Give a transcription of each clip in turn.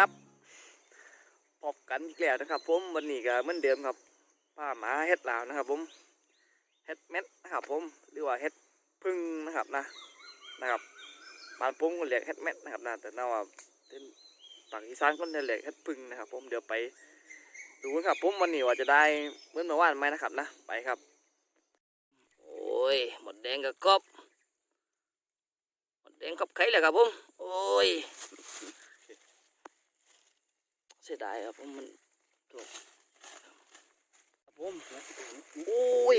ครับพบกันอีกแล้วนะครับ ผมวันนี้ก็เหมือนเดิมครับป้าหมาเฮ็ดลาวนะครับ ผมเฮ็ดเม็ดนะครับ ผมหรือว่าเฮ็ดพึ่งนะครับนะนะครับบานผมก็เรียกเฮ็ดเม็ดนะครับนะแต่น่าว่าเป็นฝั่งอีสานคนเรียกเฮ็ดพึ่งนะครับ ผมเดี๋ยวไปดูครับผมวันนี้ว่าจะได้เหมือนเมื่อวานไหมนะครับนะไปครับ โอ้ยหมดแดงกับกบหมดแดงกับไข่เลยครับผมโอ้ย เสียดายครับผมมันถูกครับผมโอ้ย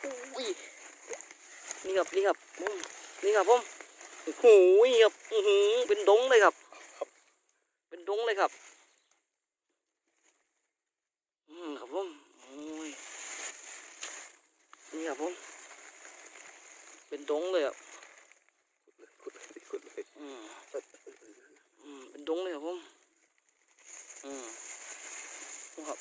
โอ้ยนี่ครับนี่ครับผมนี่ครับผมโอ้โหครับอือหือเป็นดงเลยครับ เป็นดงเลยครับอืมครับผมโอ้ยนี่ครับผมเป็นดงเลยครับ ขุดเลยขุดเลย อืมอืมเป็น ดงเลยครับผมอืมครับ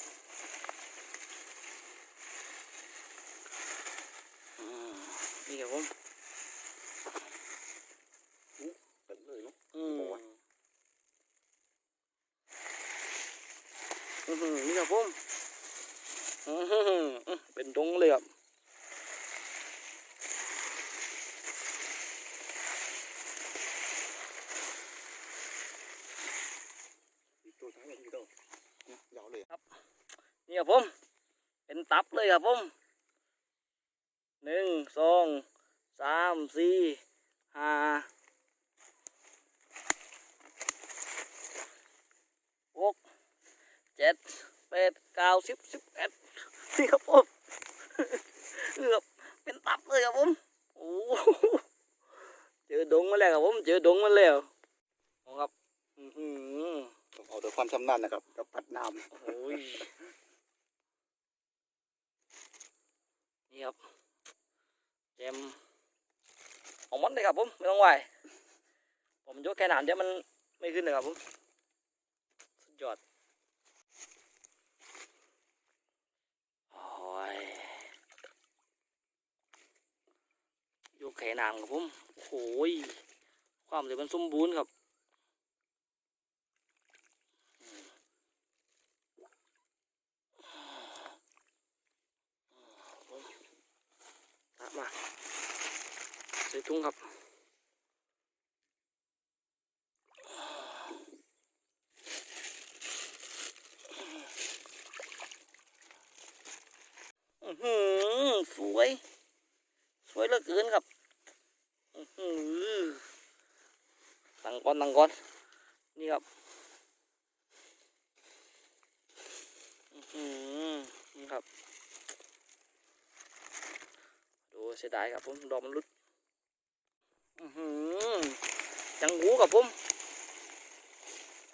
อืมนี่ครับผมเป็นเลยเนาะอืมโอ้ยอือหือนี่ครับผมอือหืออื้อเป็นดงเลยครับ มีตัวท้ายอย่างนี้ต้องเนี่ยยาวเลย นี่ ครับผม เป็นตับเลยครับผมหนึ่งสองสามสี่ห้าหกเจ็ดแปดเก้าสิบสิบเอ็ดนี่ครับผมนี่ครับเป็นตับเลยครับผมโอ้โหเจอดงมาแล้วครับผมเจอดงมาแล้วโอ้ครับอือหือต้องเอาด้วยความชำนาญนะครับกับปัดน้โอ้ย นี่ครับเจมของมันเลยครับผมไม่ต้องไหวผมยกแค่หนามเดี๋ยวมันไม่ขึ้นเลยครับผมสุดยอดโอ้ยยกแค่หนามครับผมโอ้ยความเลยมันสมบูรณ์ครับ ตักมา ใส่ถุงครับอื้อหือสวย สวยเหลือเกินครับอื้อหือตั้งก้อนตังก้อน นี่ครับอื้อหือนี่ครับ ดูเสียดายครับผม ดอกมันรุด อืมจังหูกับผม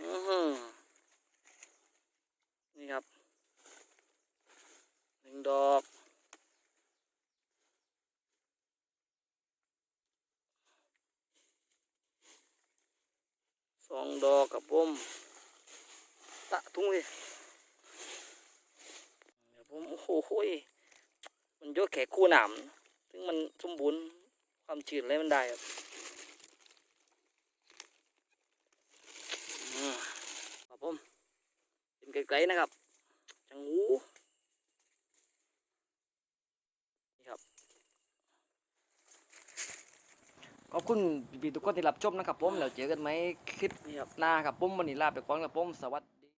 อือหือนี่ครับหนึ่งดอกสองดอกกับผมตะทุ่งเลยเดี๋ยวผมโอ้โหมันเยอะแค่คู่หนามซึ่งมันสมบูรณ์ ความชื้นอะไรมันได้ครับอืมครับผมเป็นไกลๆนะครับ จังหูนี่ครับ ขอบคุณพี่ๆทุกคนที่รับชมนะครับผมแล้วเจอกันไหมคลิปนี้ครับหน้าครับผมวันนี้ลาไปก่อนครับผมสวัสดี